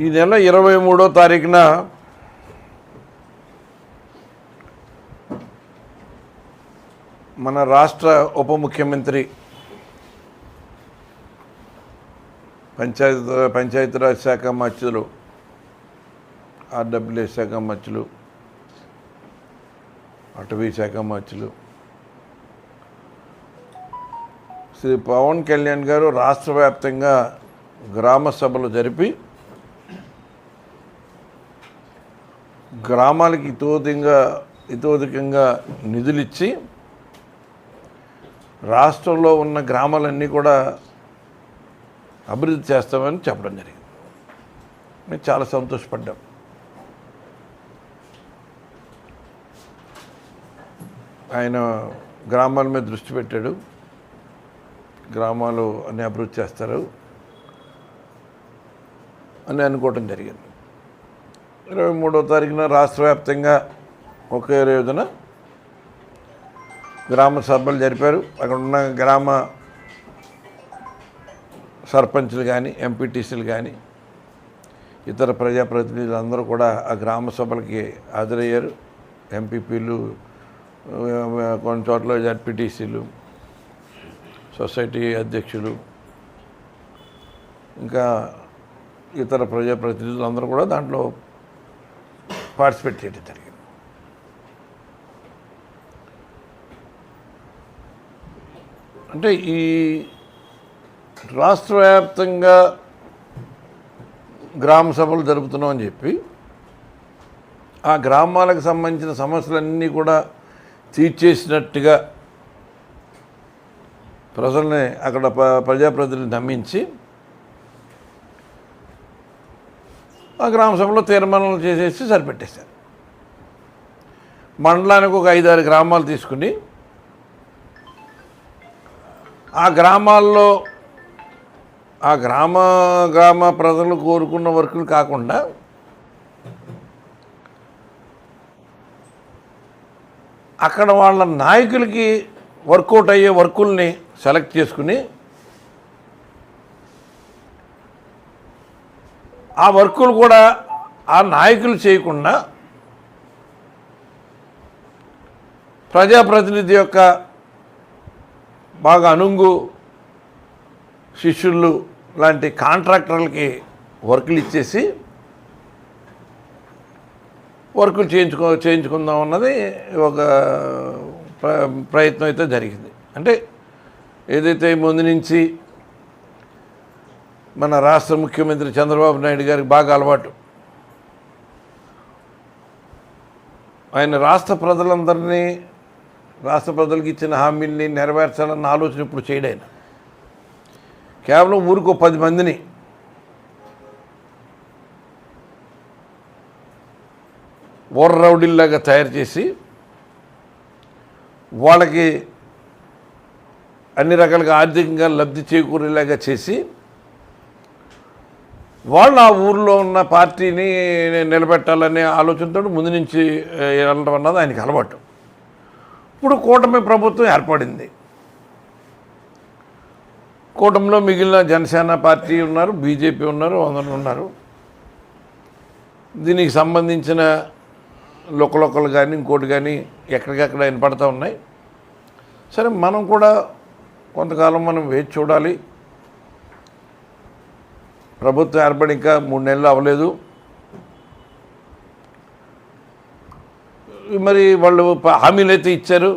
ఈ నెల ఇరవై మూడో తారీఖున మన రాష్ట్ర ఉప ముఖ్యమంత్రి పంచాయతీ పంచాయతీరాజ్ శాఖ మత్స్యులు ఆర్డబ్ల్యూ శాఖ మత్స్యులు అటవీ శాఖ మత్స్యులు శ్రీ పవన్ కళ్యాణ్ గారు రాష్ట్ర వ్యాప్తంగా గ్రామ సభలు జరిపి గ్రామాలకి ఇతోధికంగా ఇతోధికంగా నిధులిచ్చి రాష్ట్రంలో ఉన్న గ్రామాలన్నీ కూడా అభివృద్ధి చేస్తామని చెప్పడం జరిగింది. మేము చాలా సంతోషపడ్డాం. ఆయన గ్రామాల మీద దృష్టి పెట్టాడు. గ్రామాలు అన్నీ అభివృద్ధి చేస్తారు అని అనుకోవటం జరిగింది. ఇరవై మూడో తారీఖున రాష్ట్ర వ్యాప్తంగా ఒకే రోజున గ్రామ సభలు జరిపారు. అక్కడ ఉన్న గ్రామ సర్పంచ్లు కానీ ఎంపీటీసీలు కానీ ఇతర ప్రజాప్రతినిధులు అందరూ కూడా ఆ గ్రామ సభలకి హాజరయ్యారు. ఎంపీపీలు కొన్ని చోట్ల జడ్పీటీసీలు సొసైటీ అధ్యక్షులు ఇంకా ఇతర ప్రజాప్రతినిధులు అందరూ కూడా దాంట్లో పార్టిసిపేట్ చేయడం జరిగింది. అంటే ఈ రాష్ట్ర వ్యాప్తంగా గ్రామ సభలు జరుపుతున్నామని చెప్పి ఆ గ్రామాలకు సంబంధించిన సమస్యలన్నీ కూడా తీర్చేసినట్టుగా ప్రజల్ని అక్కడ ప- ప్రజాప్రతినిధులు నమ్మించి ఆ గ్రామ సభలో తీర్మానాలు చేసేసి సరిపెట్టేశారు. మండలానికి ఒక ఐదారు గ్రామాలు తీసుకుని ఆ గ్రామాల్లో ఆ గ్రామ గ్రామ ప్రజలు కోరుకున్న వర్కులు కాకుండా అక్కడ వాళ్ళ నాయకులకి వర్కౌట్ అయ్యే వర్కుల్ని సెలెక్ట్ చేసుకుని ఆ వర్కులు కూడా ఆ నాయకులు చేయకుండా ప్రజాప్రతినిధి యొక్క బాగా అనుంగు శిష్యులు లాంటి కాంట్రాక్టర్లకి వర్కులు ఇచ్చేసి వర్కులు చేయించుకో చేయించుకుందాం అన్నది ఒక ప్ర- ప్రయత్నం అయితే జరిగింది. అంటే ఏదైతే ముందు నుంచి మన రాష్ట్ర ముఖ్యమంత్రి చంద్రబాబు నాయుడు గారికి బాగా అలవాటు. ఆయన రాష్ట్ర ప్రజలందరినీ రాష్ట్ర ప్రజలకు ఇచ్చిన హామీల్ని నెరవేర్చాలన్న ఆలోచన ఇప్పుడు చేయడు ఆయన. కేవలం ఊరికో పది మందిని ఓర్ రౌడీల్లాగా తయారు చేసి వాళ్ళకి అన్ని రకాలుగా ఆర్థికంగా లబ్ధి చేకూరేలాగా చేసి వాళ్ళు ఆ ఊర్లో ఉన్న పార్టీని నిలబెట్టాలనే ఆలోచనతో ముందు నుంచి వెళ్ళడం అన్నది ఆయనకి అలవాటు. ఇప్పుడు కూటమి ప్రభుత్వం ఏర్పడింది. కూటమిలో మిగిలిన జనసేన పార్టీ ఉన్నారు బీజేపీ ఉన్నారు అందరూ ఉన్నారు. దీనికి సంబంధించిన లొక్కలొక్కలు కానీ ఇంకోటి కానీ ఎక్కడికక్కడ వినపడతా ఉన్నాయి. సరే మనం కూడా కొంతకాలం మనం వేచి చూడాలి. ప్రభుత్వం ఏర్పడి ఇంకా మూడు నెలలు అవ్వలేదు. మరి వాళ్ళు హామీలు అయితే ఇచ్చారు.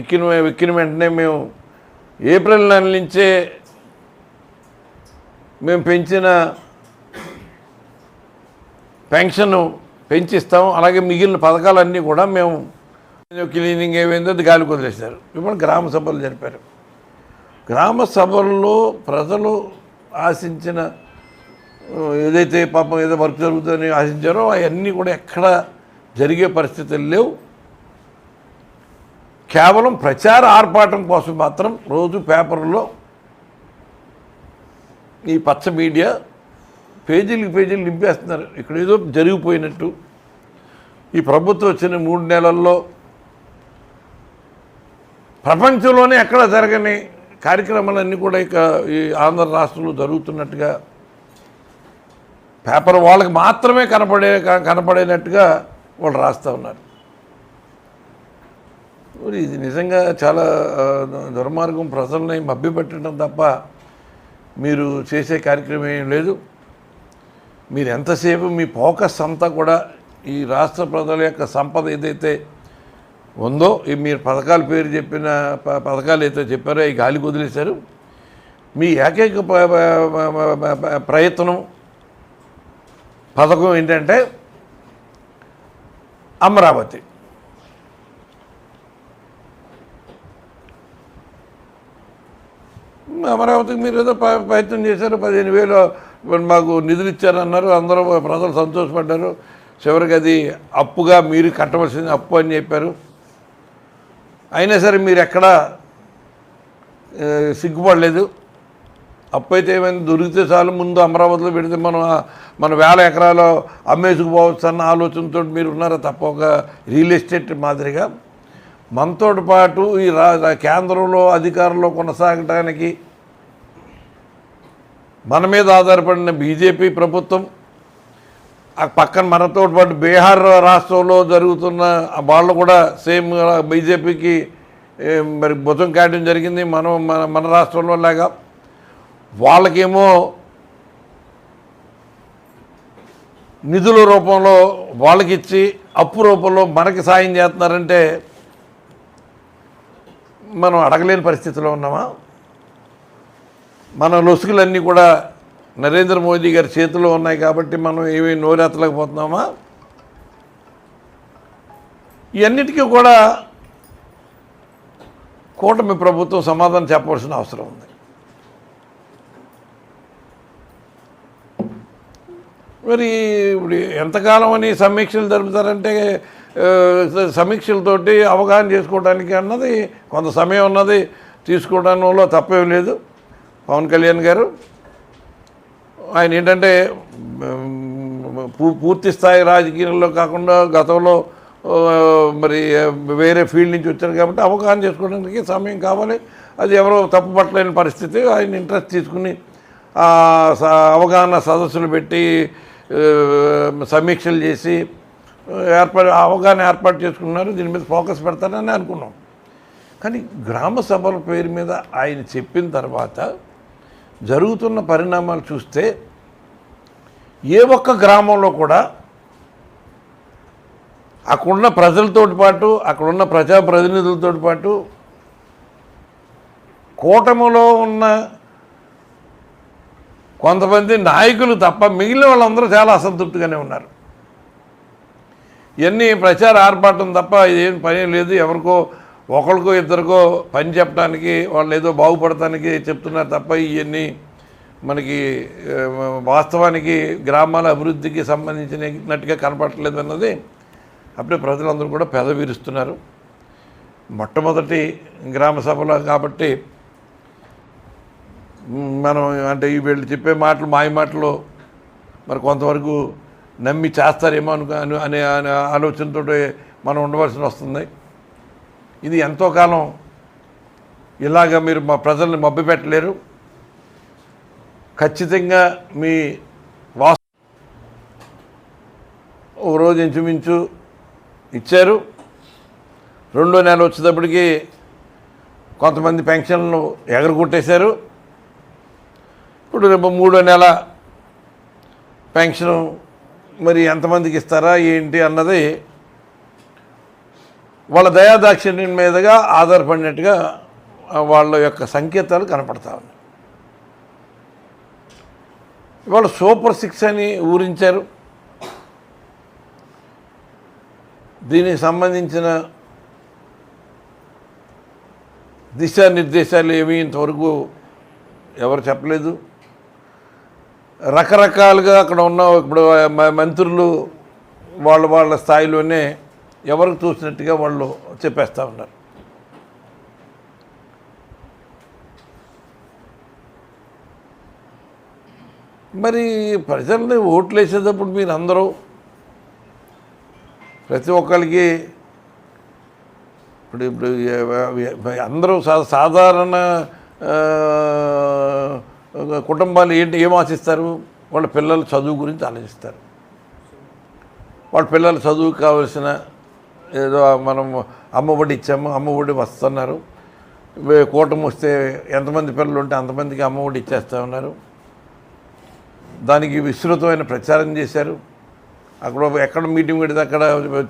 ఎక్కిన ఎక్కిన వెంటనే మేము ఏప్రిల్ నెల నుంచే మేము పెంచిన పెన్షన్ పెంచిస్తాం అలాగే మిగిలిన పథకాలన్నీ కూడా మేము క్లీనింగ్ ఏమైందో అది గాలికి ఇప్పుడు గ్రామ సభలు జరిపారు. గ్రామ సభల్లో ప్రజలు ఆశించిన ఏదైతే పాపం ఏదో వర్క్ జరుగుతుందని ఆశించారో అవన్నీ కూడా ఎక్కడ జరిగే పరిస్థితులు లేవు. కేవలం ప్రచార ఆర్పాటం కోసం మాత్రం రోజు పేపర్లో ఈ పచ్చ మీడియా పేజీలకి పేజీలు నింపేస్తున్నారు. ఇక్కడ ఏదో జరిగిపోయినట్టు. ఈ ప్రభుత్వం వచ్చిన మూడు నెలల్లో ప్రపంచంలోనే ఎక్కడ జరగని కార్యక్రమాలన్నీ కూడా ఇక ఈ ఆంధ్ర రాష్ట్రంలో జరుగుతున్నట్టుగా పేపర్ వాళ్ళకి మాత్రమే కనపడే కనపడేనట్టుగా వాళ్ళు రాస్తూ ఉన్నారు. మరి ఇది నిజంగా చాలా దుర్మార్గం ప్రజల్ని మభ్యపెట్టడం తప్ప మీరు చేసే కార్యక్రమం ఏం లేదు. మీరు ఎంతసేపు మీ ఫోకస్ అంతా కూడా ఈ రాష్ట్ర ప్రజల యొక్క సంపద ఏదైతే ఉందో ఈ మీరు పథకాల పేరు చెప్పిన ప- పథకాలు అయితే చెప్పారో ఈ గాలి వదిలేశారు. మీ ఏకైక ప్రయత్నం పథకం ఏంటంటే అమరావతి. అమరావతికి మీరు ఏదో ప్ర- ప్రయత్నం చేశారు పదిహేను వేలు మాకు నిధులు ఇచ్చారన్నారు అందరూ ప్రజలు సంతోషపడ్డారు. చివరికి అది అప్పుగా మీరు కట్టవలసింది అప్పు అని చెప్పారు. అయినా సరే మీరు ఎక్కడా సిగ్గుపడలేదు. అప్పు అయితే ఏమైంది? దొరికితే చాలు ముందు అమరావతిలో పెడితే మనం మన వేల ఎకరాలు అమ్మేసుకుపోవచ్చు అన్న ఆలోచనతో మీరు ఉన్నారా తప్ప ఒక రియల్ ఎస్టేట్ మాదిరిగా? మనతో పాటు ఈ రా కేంద్రంలో అధికారంలో కొనసాగడానికి మన మీద ఆధారపడిన బీజేపీ ప్రభుత్వం ఆ పక్కన మనతో పాటు బీహార్ రాష్ట్రంలో జరుగుతున్న వాళ్ళు కూడా సేమ్ బీజేపీకి మరి భుజం కాయడం జరిగింది. మనం మన మన రాష్ట్రంలో లాగా వాళ్ళకేమో నిధుల రూపంలో వాళ్ళకి ఇచ్చి అప్పు రూపంలో మనకి సాయం చేస్తున్నారంటే మనం అడగలేని పరిస్థితిలో ఉన్నామా? మన లొసుగులన్నీ కూడా నరేంద్ర మోదీ గారి చేతిలో ఉన్నాయి కాబట్టి మనం ఏమీ నోరెత్తలేకపోతున్నామా? ఇవన్నిటికీ కూడా కూటమి ప్రభుత్వం సమాధానం చెప్పవలసిన అవసరం ఉంది. మరి ఇప్పుడు ఎంతకాలం అని సమీక్షలు జరుపుతారంటే సమీక్షలతోటి అవగాహన చేసుకోవడానికి అన్నది కొంత సమయం ఉన్నది తీసుకోవడంలో తప్పేం లేదు. పవన్ కళ్యాణ్ గారు ఆయన ఏంటంటే పూ- పూర్తి స్థాయి రాజకీయాల్లో కాకుండా గతంలో మరి వేరే ఫీల్డ్ నుంచి వచ్చారు కాబట్టి అవగాహన చేసుకోవడానికి సమయం కావాలి. అది ఎవరో తప్పు పట్టలేని పరిస్థితి. ఆయన ఇంట్రెస్ట్ తీసుకుని స- అవగాహన సదస్సులు పెట్టి సమీక్షలు చేసి ఏర్పాటు అవగాహన ఏర్పాటు చేసుకున్నారు. దీని మీద ఫోకస్ పెడతారని అనుకున్నాం. కానీ గ్రామ సభల పేరు మీద ఆయన చెప్పిన తర్వాత జరుగుతున్న పరిణామాలు చూస్తే ఏ ఒక్క గ్రామంలో కూడా అక్కడున్న ప్రజలతో పాటు అక్కడున్న ప్రజాప్రతినిధులతో పాటు కూటమిలో ఉన్న కొంతమంది నాయకులు తప్ప మిగిలిన వాళ్ళందరూ చాలా అసంతృప్తిగానే ఉన్నారు. ఇవన్నీ ప్రచార ఆర్పాటం తప్ప ఇదేం పని లేదు ఎవరికో ఒకరికో ఇద్దరికో పని చెప్పడానికి వాళ్ళు ఏదో బాగుపడటానికి చెప్తున్నారు తప్ప ఇవన్నీ మనకి వాస్తవానికి గ్రామాల అభివృద్ధికి సంబంధించినట్టుగా కనపడట్లేదు అన్నది అప్పుడే ప్రజలందరూ కూడా పెదవిరుస్తున్నారు. మొట్టమొదటి గ్రామ సభలో కాబట్టి మనం అంటే వీళ్ళు చెప్పే మాటలు మాయ మాటలు మరి కొంతవరకు నమ్మి చేస్తారేమో అను అని అనే అనే ఆలోచనతో మనం ఉండవలసి వస్తుంది. ఇది ఎంతో కాలం ఇలాగ మీరు మా ప్రజల్ని మబ్బి పెట్టలేరు. ఖచ్చితంగా మీ వాస్తు ఓ రోజు ఇంచుమించు ఇచ్చారు. రెండో నెల వచ్చేటప్పటికి కొంతమంది పెన్షన్లు ఎగరగొట్టేశారు. ఇప్పుడు రేపు మూడో నెల పెన్షన్ మరి ఎంతమందికి ఇస్తారా ఏంటి అన్నది వాళ్ళ దయాదాక్షిణ్యం మీదుగా ఆధారపడినట్టుగా వాళ్ళ యొక్క సంకేతాలు కనపడతా ఉన్నాయి. ఇవాళ సూపర్ సిక్స్ అని ఊరించారు. దీనికి సంబంధించిన దిశానిర్దేశాలు ఏమీ ఇంతవరకు ఎవరు చెప్పలేదు. రకరకాలుగా అక్కడ ఉన్న ఇప్పుడు మంత్రులు వాళ్ళ వాళ్ళ స్థాయిలోనే ఎవరికి చూసినట్టుగా వాళ్ళు చెప్పేస్తూ ఉన్నారు. మరి ప్రజల్ని ఓట్లు వేసేటప్పుడు మీరు అందరూ ప్రతి ఒక్కరికి ఇప్పుడు ఇప్పుడు అందరూ సా- సాధారణ కుటుంబాలు ఏంటి ఏం ఆశిస్తారు? వాళ్ళ పిల్లల చదువు గురించి ఆలోచిస్తారు. వాళ్ళ పిల్లల చదువుకు కావలసిన ఏదో మనం అమ్మఒడి ఇచ్చాము అమ్మఒడి వస్తున్నారు. కూటమి వస్తే ఎంతమంది పిల్లలు ఉంటే అంతమందికి అమ్మఒడి ఇచ్చేస్తా ఉన్నారు. దానికి విస్తృతమైన ప్రచారం చేశారు. అక్కడ ఎక్కడ మీటింగ్ పెడితే అక్కడ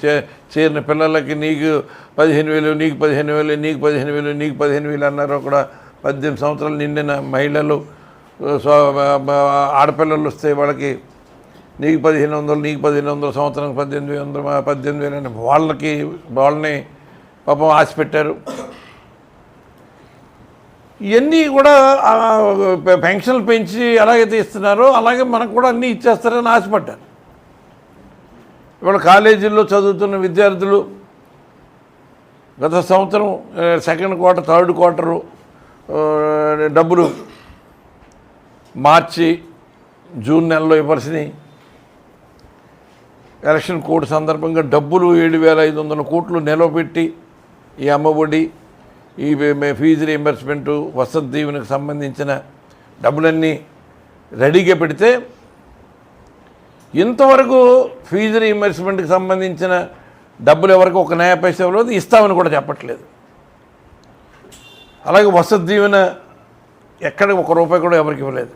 చే- చేరిన పిల్లలకి నీకు పదిహేను వేలు నీకు పదిహేను వేలు నీకు పదిహేను వేలు నీకు పదిహేను వేలు అన్నారు. అక్కడ పద్దెనిమిది సంవత్సరాలు నిండిన మహిళలు ఆడపిల్లలు వస్తే వాళ్ళకి నీకు పదిహేను వందలు నీకు పదిహేను వందలు సంవత్సరం పద్దెనిమిది వందలు పద్దెనిమిది వేలు అని వాళ్ళకి వాళ్ళని పాపం ఆశ పెట్టారు. ఇవన్నీ కూడా పెన్షన్లు పెంచి ఎలాగైతే ఇస్తున్నారో అలాగే మనకు కూడా అన్నీ ఇచ్చేస్తారని ఆశపడ్డారు ఇవాళ కాలేజీల్లో చదువుతున్న విద్యార్థులు గత సంవత్సరం సెకండ్ క్వార్టర్ థర్డ్ క్వార్టరు డబ్బులు మార్చి జూన్ నెలలో ఇవ్వాల్సినవి ఎలక్షన్ కోడ్ సందర్భంగా డబ్బులు ఏడు వేల ఐదు వందల కోట్లు నిలవబెట్టి ఈ అమ్మఒడి ఈ ఫీజు రీఎంబర్స్మెంటు వసతి దీవెనకు సంబంధించిన డబ్బులన్నీ రెడీగా పెడితే ఇంతవరకు ఫీజు రీఎంబర్స్మెంట్కి సంబంధించిన డబ్బులు ఎవరికి ఒక న్యాయ పైసా ఇవ్వలేదు ఇస్తామని కూడా చెప్పట్లేదు. అలాగే వసతి దీవెన ఎక్కడ ఒక రూపాయి కూడా ఎవరికి ఇవ్వలేదు.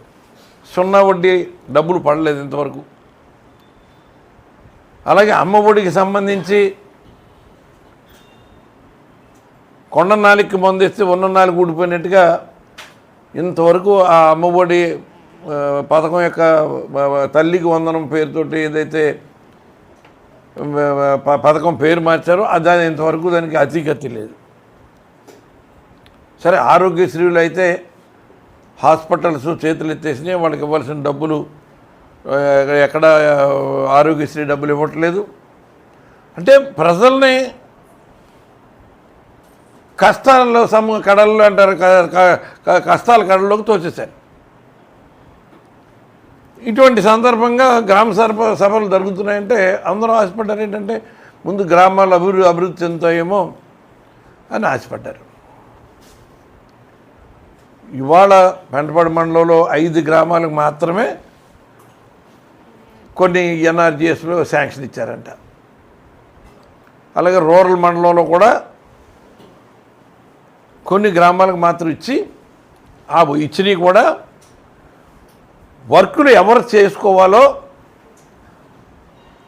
సున్నా వడ్డీ డబ్బులు పడలేదు ఇంతవరకు. అలాగే అమ్మ ఒడికి సంబంధించి కొండ నాలుగుకి మందిస్తే ఉన్న నాలుగు ఊడిపోయినట్టుగా ఇంతవరకు ఆ అమ్మఒడి పథకం యొక్క తల్లికి వందనం పేరుతోటి ఏదైతే ప- పథకం పేరు మార్చారో అది ఇంతవరకు దానికి అతిగతి లేదు. సరే ఆరోగ్యశ్రీలు అయితే హాస్పిటల్స్ చేతులు ఎత్తేసినాయి వాళ్ళకి ఇవ్వాల్సిన డబ్బులు ఎక్కడ ఆరోగ్యశ్రీ డబ్బులు ఇవ్వట్లేదు. అంటే ప్రజల్ని కష్టాల్లో సమ కడల్లో అంటారు కష్టాల కడల్లోకి తోచేశారు ఇటువంటి సందర్భంగా గ్రామ సభ సభలు జరుగుతున్నాయంటే అందరూ ఆశపడ్డారు ఏంటంటే ముందు గ్రామాలు అభివృద్ధి అభివృద్ధి చెందుతాయేమో అని ఆశపడ్డారు. ఇవాళ పెంటపాడు మండలంలో ఐదు గ్రామాలకు మాత్రమే కొన్ని ఎన్ఆర్జిఎస్లో శాంక్షన్ ఇచ్చారంట. అలాగే రూరల్ మండలంలో కూడా కొన్ని గ్రామాలకు మాత్రం ఇచ్చి ఆ ఇచ్చినవి కూడా వర్కులు ఎవరు చేసుకోవాలో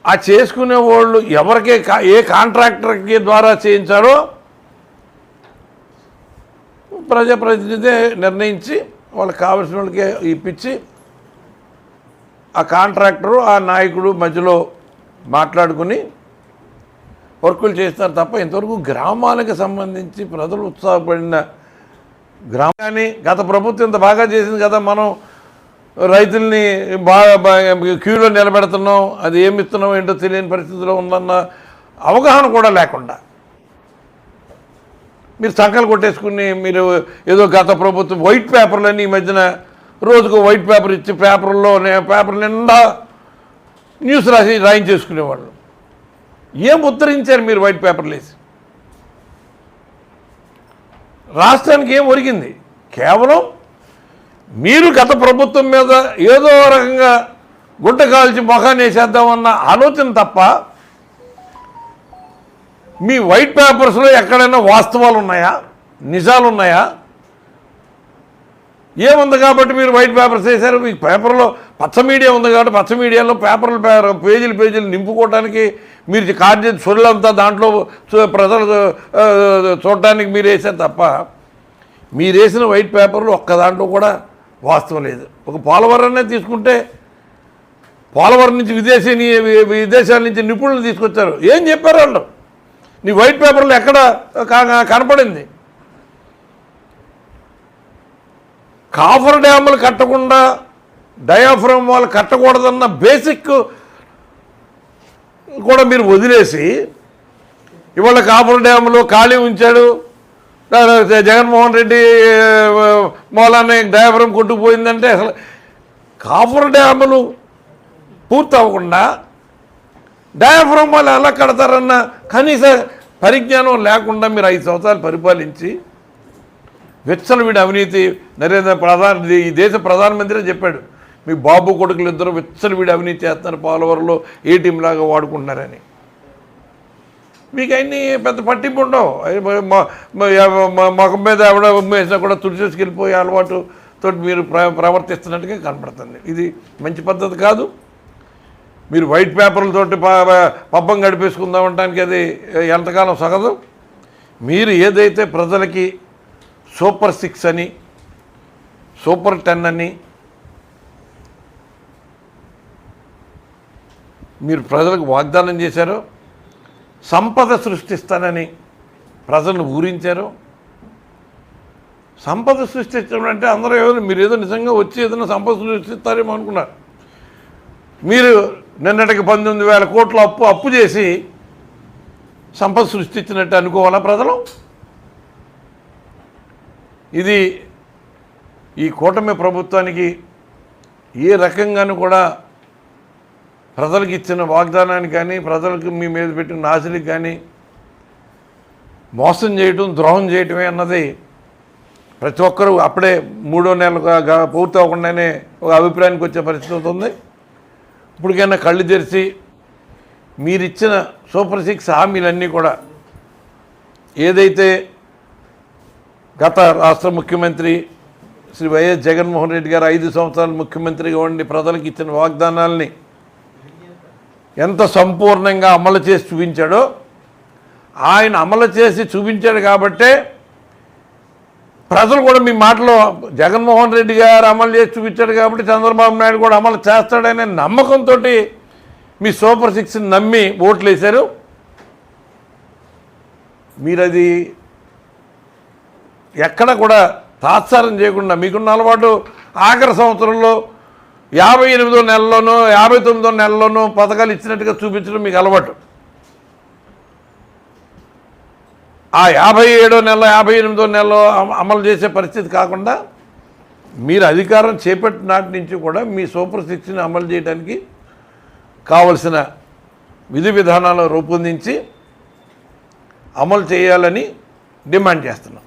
ఆ చేసుకునే వాళ్ళు ఎవరికే కా- ఏ కాంట్రాక్టర్కి ద్వారా చేయించారో ప్రజాప్రతినిధి నిర్ణయించి వాళ్ళకి కావలసిన వాళ్ళకి ఇప్పించి ఆ కాంట్రాక్టరు ఆ నాయకుడు మధ్యలో మాట్లాడుకుని వర్కులు చేస్తారు తప్ప ఇంతవరకు గ్రామాలకు సంబంధించి ప్రజలు ఉత్సాహపడిన గ్రామాన్ని గత ప్రభుత్వం ఇంత బాగా చేసింది కదా మనం రైతుల్ని బాగా బాగా క్యూలో నిలబెడుతున్నాం అది ఏమి ఇస్తున్నాం ఏంటో తెలియని పరిస్థితిలో ఉందన్న అవగాహన కూడా లేకుండా. మీరు సంకలు కొట్టేసుకుని మీరు ఏదో గత ప్రభుత్వం వైట్ పేపర్లన్నీ ఈ మధ్యన రోజుకు వైట్ పేపర్ ఇచ్చి పేపర్లో పేపర్ నిండా న్యూస్ రాసి రాయించేసుకునేవాళ్ళు. ఏం ఉత్తరించారు మీరు వైట్ పేపర్లు వేసి? రాష్ట్రానికి ఏం ఒరిగింది? కేవలం మీరు గత ప్రభుత్వం మీద ఏదో రకంగా గుడ్డ కాల్చి మొఖాన్ని వేసేద్దామన్న ఆలోచన తప్ప మీ వైట్ పేపర్స్లో ఎక్కడైనా వాస్తవాలు ఉన్నాయా నిజాలు ఉన్నాయా ఏముంది కాబట్టి మీరు వైట్ పేపర్స్ వేశారు? మీ పేపర్లో పచ్చ మీడియా ఉంది కాబట్టి పచ్చ మీడియాలో పేపర్లు పేజీలు పేజీలు నింపుకోవడానికి మీరు కార్య సొల్లంతా దాంట్లో ప్రజలు చూడటానికి మీరు వేసారు తప్ప మీరు వేసిన వైట్ పేపర్లు ఒక్క దాంట్లో కూడా వాస్తవం లేదు. ఒక పోలవరాన్నే తీసుకుంటే పోలవరం నుంచి విదేశీ విదేశాల నుంచి నిపుణులు తీసుకొచ్చారు. ఏం చెప్పారు వాళ్ళు? నీ వైట్ పేపర్లో ఎక్కడ కనపడింది? కాఫర్ డ్యాములు కట్టకుండా డయాఫ్రమ్ వాళ్ళు కట్టకూడదన్న బేసిక్ కూడా మీరు వదిలేసి ఇవాళ కాఫర్ డ్యాములో ఖాళీ ఉంచాడు. జగన్మోహన్ రెడ్డి మూలాన్ని డయాఫ్రమ్ కొట్టుకుపోయిందంటే అసలు కాఫర్ డ్యాములు పూర్తి అవ్వకుండా డయాఫ్రమ్ వాళ్ళు ఎలా కడతారన్న కనీస పరిజ్ఞానం లేకుండా మీరు ఐదు సంవత్సరాలు పరిపాలించి విచ్చలవిడి అవినీతి నరేంద్ర ప్రధాన ఈ దేశ ప్రధానమంత్రి చెప్పాడు. మీ బాబు కొడుకులు ఇద్దరు విచ్చలు వీడి అవినీతి చేస్తున్నారు పోలవరంలో ఏటీఎం లాగా వాడుకుంటున్నారని. మీకు అన్ని పెద్ద పట్టింపు ఉండవు. అయి ముఖం మీద ఎవడ ఉమ్మేసినా కూడా తుడిచేసుకెళ్ళిపోయే అలవాటు తోటి మీరు ప్ర ప్రవర్తిస్తున్నట్టుగా కనపడుతుంది. ఇది మంచి పద్ధతి కాదు. మీరు వైట్ పేపర్లతోటి ప- పబ్బం గడిపేసుకుందాం అనడానికి అది ఎంతకాలం సగదు? మీరు ఏదైతే ప్రజలకి సూపర్ సిక్స్ అని సూపర్ టెన్ అని మీరు ప్రజలకు వాగ్దానం చేశారో సంపద సృష్టిస్తానని ప్రజలను ఊరించారు సంపద సృష్టించడం అంటే అందరూ ఏదో మీరు ఏదో నిజంగా వచ్చి ఏదైనా సంపద సృష్టిస్తారేమో అనుకున్నారు. మీరు నిన్నటికి పంతొమ్మిది వేల కోట్ల అప్పు అప్పు చేసి సంపద సృష్టించినట్టు అనుకోవాలా ప్రజలు? ఇది ఈ కూటమి ప్రభుత్వానికి ఏ రకంగానూ కూడా ప్రజలకు ఇచ్చిన వాగ్దానానికి కానీ ప్రజలకు మీ మీద పెట్టిన ఆశలకు కానీ మోసం చేయటం ద్రోహం చేయటమే అన్నది ప్రతి ఒక్కరూ అప్పుడే మూడో నెలలుగా పూర్తి అవ్వకుండానే ఒక అభిప్రాయానికి వచ్చే పరిస్థితి అవుతుంది ఇప్పటికైనా కళ్ళు తెరిచి మీరిచ్చిన సూపర్ సిక్స్ హామీలన్నీ కూడా ఏదైతే గత రాష్ట్ర ముఖ్యమంత్రి శ్రీ వైఎస్ జగన్మోహన్ రెడ్డి గారు ఐదు సంవత్సరాలు ముఖ్యమంత్రిగా ఉండి ప్రజలకు ఇచ్చిన వాగ్దానాల్ని ఎంత సంపూర్ణంగా అమలు చేసి చూపించాడో ఆయన అమలు చేసి చూపించాడు కాబట్టే ప్రజలు కూడా మీ మాటలో జగన్మోహన్ రెడ్డి గారు అమలు చేసి చూపించాడు కాబట్టి చంద్రబాబు నాయుడు కూడా అమలు చేస్తాడనే నమ్మకంతో మీ సూపర్ సిక్స్ని నమ్మి ఓట్లు వేశారు. మీరు అది ఎక్కడ కూడా తాత్సారం చేయకుండా మీకున్న అలవాటు ఆఖరి సంవత్సరంలో యాభై ఎనిమిదో నెలలోనో యాభై తొమ్మిదో నెలలోనో పథకాలు ఇచ్చినట్టుగా చూపించడం మీకు అలవాటు. ఆ యాభై ఏడో నెల యాభై ఎనిమిదో నెలలో అమలు చేసే పరిస్థితి కాకుండా మీరు అధికారం చేపట్టిన నాటి నుంచి కూడా మీ సూపర్ సిక్స్ని అమలు చేయడానికి కావలసిన విధి విధానాలు రూపొందించి అమలు చేయాలని డిమాండ్ చేస్తున్నాం.